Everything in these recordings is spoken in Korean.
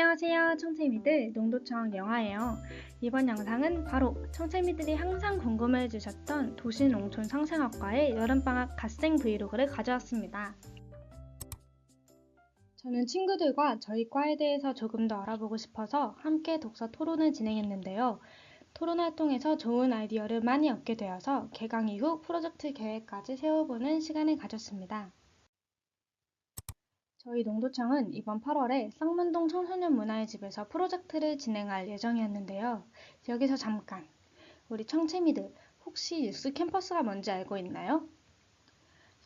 안녕하세요. 청채미들 농도청 영화예요. 이번 영상은 바로 청채미들이 항상 궁금해 해주셨던 도시농촌 상생학과의 여름방학 갓생 브이로그를 가져왔습니다. 저는 친구들과 저희 과에 대해서 조금 더 알아보고 싶어서 함께 독서 토론을 진행했는데요. 토론 활동에서 좋은 아이디어를 많이 얻게 되어서 개강 이후 프로젝트 계획까지 세워보는 시간을 가졌습니다. 저희 농도청은 이번 8월에 쌍문동 청소년 문화의 집에서 프로젝트를 진행할 예정이었는데요. 여기서 잠깐 우리 청채미들 혹시 유스 캠퍼스가 뭔지 알고 있나요?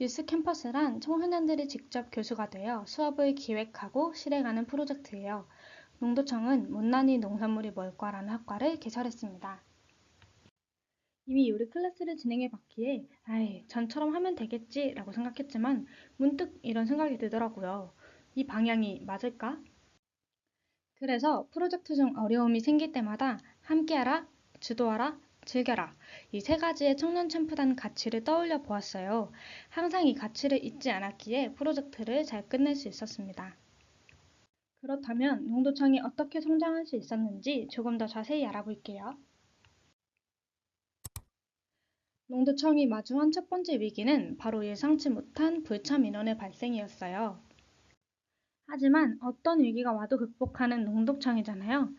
유스 캠퍼스란 청소년들이 직접 교수가 되어 수업을 기획하고 실행하는 프로젝트예요. 농도청은 못난이 농산물이 뭘까라는 학과를 개설했습니다. 이미 요리 클래스를 진행해 봤기에 아이 전처럼 하면 되겠지 라고 생각했지만 문득 이런 생각이 들더라고요. 이 방향이 맞을까? 그래서 프로젝트 중 어려움이 생길 때마다 함께하라, 주도하라, 즐겨라 이 세 가지의 청년 챔프단 가치를 떠올려 보았어요. 항상 이 가치를 잊지 않았기에 프로젝트를 잘 끝낼 수 있었습니다. 그렇다면 농도청이 어떻게 성장할 수 있었는지 조금 더 자세히 알아볼게요. 농도청이 마주한 첫 번째 위기는 바로 예상치 못한 불참 인원의 발생이었어요. 하지만 어떤 위기가 와도 극복하는 농도청이잖아요.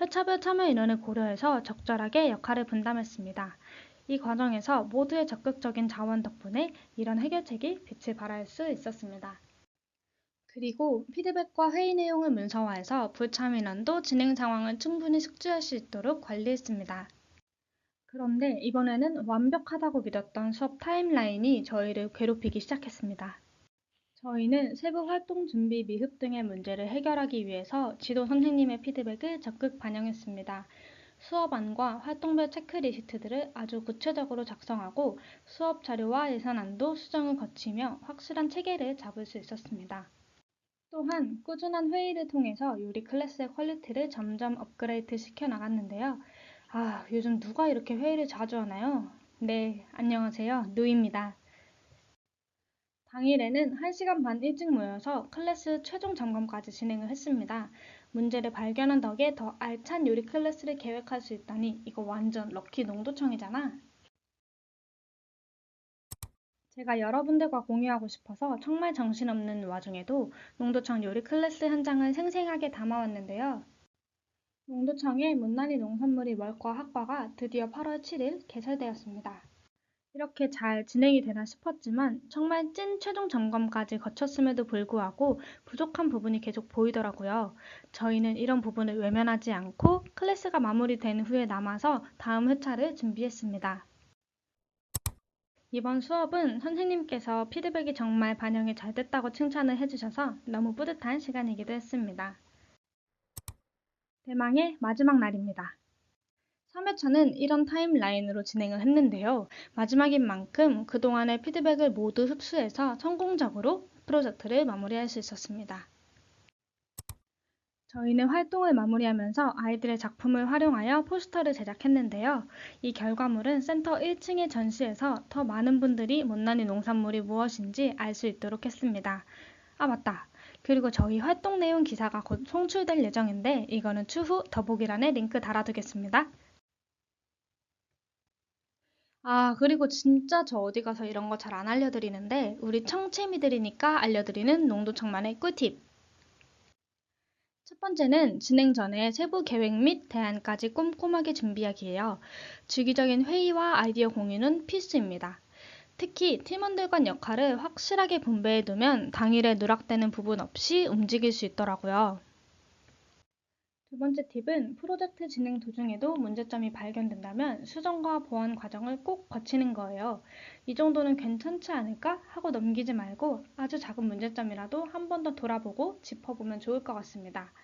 회차별 참여 인원을 고려해서 적절하게 역할을 분담했습니다. 이 과정에서 모두의 적극적인 자원 덕분에 이런 해결책이 빛을 발할 수 있었습니다. 그리고 피드백과 회의 내용을 문서화해서 불참 인원도 진행 상황을 충분히 숙지할 수 있도록 관리했습니다. 그런데 이번에는 완벽하다고 믿었던 수업 타임라인이 저희를 괴롭히기 시작했습니다. 저희는 세부 활동 준비 미흡 등의 문제를 해결하기 위해서 지도 선생님의 피드백을 적극 반영했습니다. 수업안과 활동별 체크리스트들을 아주 구체적으로 작성하고 수업 자료와 예산안도 수정을 거치며 확실한 체계를 잡을 수 있었습니다. 또한 꾸준한 회의를 통해서 요리 클래스의 퀄리티를 점점 업그레이드 시켜 나갔는데요. 아, 요즘 누가 이렇게 회의를 자주 하나요? 네, 안녕하세요. 누입니다. 당일에는 1시간 반 일찍 모여서 클래스 최종 점검까지 진행을 했습니다. 문제를 발견한 덕에 더 알찬 요리 클래스를 계획할 수 있다니 이거 완전 럭키 농도청이잖아. 제가 여러분들과 공유하고 싶어서 정말 정신없는 와중에도 농도청 요리 클래스 현장을 생생하게 담아왔는데요. 농도청의 못난이 농산물이 멀과 학과가 드디어 8월 7일 개설되었습니다. 이렇게 잘 진행이 되나 싶었지만 정말 찐 최종 점검까지 거쳤음에도 불구하고 부족한 부분이 계속 보이더라고요. 저희는 이런 부분을 외면하지 않고 클래스가 마무리된 후에 남아서 다음 회차를 준비했습니다. 이번 수업은 선생님께서 피드백이 정말 반영이 잘 됐다고 칭찬을 해주셔서 너무 뿌듯한 시간이기도 했습니다. 대망의 마지막 날입니다. 3회차는 이런 타임라인으로 진행을 했는데요. 마지막인 만큼 그동안의 피드백을 모두 흡수해서 성공적으로 프로젝트를 마무리할 수 있었습니다. 저희는 활동을 마무리하면서 아이들의 작품을 활용하여 포스터를 제작했는데요. 이 결과물은 센터 1층에 전시해서 더 많은 분들이 못난이 농산물이 무엇인지 알 수 있도록 했습니다. 아, 맞다. 그리고 저희 활동 내용 기사가 곧 송출될 예정인데 이거는 추후 더보기란에 링크 달아두겠습니다. 아, 그리고 진짜 저 어디 가서 이런 거 잘 안 알려드리는데 우리 청채미들이니까 알려드리는 농도청만의 꿀팁. 첫 번째는 진행 전에 세부 계획 및 대안까지 꼼꼼하게 준비하기예요. 주기적인 회의와 아이디어 공유는 필수입니다. 특히 팀원들 간 역할을 확실하게 분배해 두면 당일에 누락되는 부분 없이 움직일 수 있더라고요. 두 번째 팁은 프로젝트 진행 도중에도 문제점이 발견된다면 수정과 보완 과정을 꼭 거치는 거예요. 이 정도는 괜찮지 않을까 하고 넘기지 말고 아주 작은 문제점이라도 한 번 더 돌아보고 짚어보면 좋을 것 같습니다.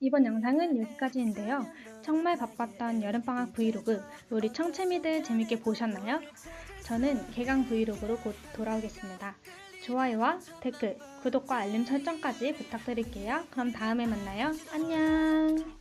짠! 이번 영상은 여기까지인데요. 정말 바빴던 여름방학 브이로그 우리 청채미들 재밌게 보셨나요? 저는 개강 브이로그로 곧 돌아오겠습니다. 좋아요와 댓글, 구독과 알림 설정까지 부탁드릴게요. 그럼 다음에 만나요. 안녕!